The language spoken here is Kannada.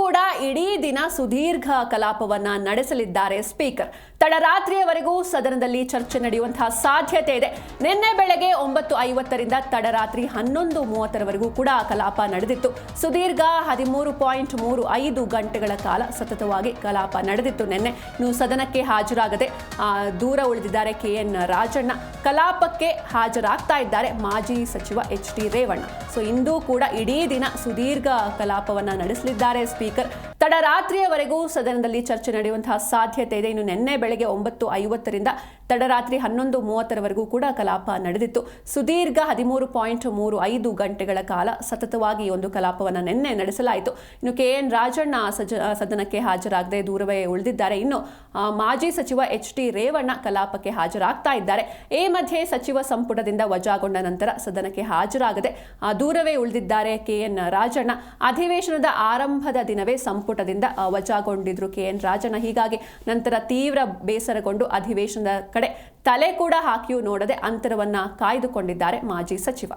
ಕೂಡ ಇಡೀ ದಿನ ಸುದೀರ್ಘ ಕಲಾಪವನ್ನ ನಡೆಸಲಿದ್ದಾರೆ ಸ್ಪೀಕರ್. ತಡರಾತ್ರಿಯವರೆಗೂ ಸದನದಲ್ಲಿ ಚರ್ಚೆ ನಡೆಯುವಂತಹ ಸಾಧ್ಯತೆ ಇದೆ. ನಿನ್ನೆ ಬೆಳಗ್ಗೆ ಒಂಬತ್ತು ಐವತ್ತರಿಂದ ತಡರಾತ್ರಿ ಹನ್ನೊಂದು ಮೂವತ್ತರವರೆಗೂ ಕೂಡ ಕಲಾಪ ನಡೆದಿತ್ತು. ಸುದೀರ್ಘ ಹದಿಮೂರು ಪಾಯಿಂಟ್ ಮೂರು ಐದು ಗಂಟೆಗಳ ಕಾಲ ಸತತವಾಗಿ ಕಲಾಪ ನಡೆದಿತ್ತು. ನಿನ್ನೆ ಇನ್ನು ಸದನಕ್ಕೆ ಹಾಜರಾಗದೆ ದೂರ ಉಳಿದಿದ್ದಾರೆ ಕೆ ಎನ್ ರಾಜಣ್ಣ. ಕಲಾಪಕ್ಕೆ ಹಾಜರಾಗ್ತಾ ಇದ್ದಾರೆ ಮಾಜಿ ಸಚಿವ ಎಚ್ ಡಿ ರೇವಣ್ಣ. ಸೊ, ಇಂದು ಕೂಡ ಇಡೀ ದಿನ ಸುದೀರ್ಘ ಕಲಾಪವನ್ನು ನಡೆಸಲಿದ್ದಾರೆ ಸ್ಪೀಕರ್. ತಡರಾತ್ರಿಯವರೆಗೂ ಸದನದಲ್ಲಿ ಚರ್ಚೆ ನಡೆಯುವಂತಹ ಸಾಧ್ಯತೆ ಇದೆ. ಇನ್ನು ನಿನ್ನೆ ಬೆಳಗ್ಗೆ ಒಂಬತ್ತು ಐವತ್ತರಿಂದ ತಡರಾತ್ರಿ ಹನ್ನೊಂದು ಮೂವತ್ತರವರೆಗೂ ಕೂಡ ಕಲಾಪ ನಡೆದಿತ್ತು. ಸುದೀರ್ಘ ಹದಿಮೂರು ಪಾಯಿಂಟ್ ಮೂರು ಐದು ಗಂಟೆಗಳ ಕಾಲ ಸತತವಾಗಿ ಒಂದು ಕಲಾಪವನ್ನು ನಿನ್ನೆ ನಡೆಸಲಾಯಿತು. ಇನ್ನು ಕೆ ಎನ್ ರಾಜಣ್ಣ ಸಜ ಸದನಕ್ಕೆ ಹಾಜರಾಗದೆ ದೂರವೇ ಉಳಿದಿದ್ದಾರೆ. ಇನ್ನು ಮಾಜಿ ಸಚಿವ ಎಚ್ ಡಿ ರೇವಣ್ಣ ಕಲಾಪಕ್ಕೆ ಹಾಜರಾಗ್ತಾ ಇದ್ದಾರೆ. ಈ ಮಧ್ಯೆ ಸಚಿವ ಸಂಪುಟದಿಂದ ವಜಾಗೊಂಡ ನಂತರ ಸದನಕ್ಕೆ ಹಾಜರಾಗದೆ ದೂರವೇ ಉಳಿದಿದ್ದಾರೆ ಕೆ ಎನ್ ರಾಜಣ್ಣ. ಅಧಿವೇಶನದ ಆರಂಭದ ದಿನವೇ ಸಂಪುಟದಿಂದ ಆ, ವಜಾಗೊಂಡಿದ್ರು ಕೆ ಎನ್ ರಾಜನ ಹೀಗಾಗಿ ನಂತರ ತೀವ್ರ ಬೇಸರಗೊಂಡು ಅಧಿವೇಶನದ ಕಡೆ ತಲೆ ಕೂಡ ಹಾಕಿಯೂ ನೋಡದೆ ಅಂತರವನ್ನ ಕಾಯ್ದುಕೊಂಡಿದ್ದಾರೆ ಮಾಜಿ ಸಚಿವ.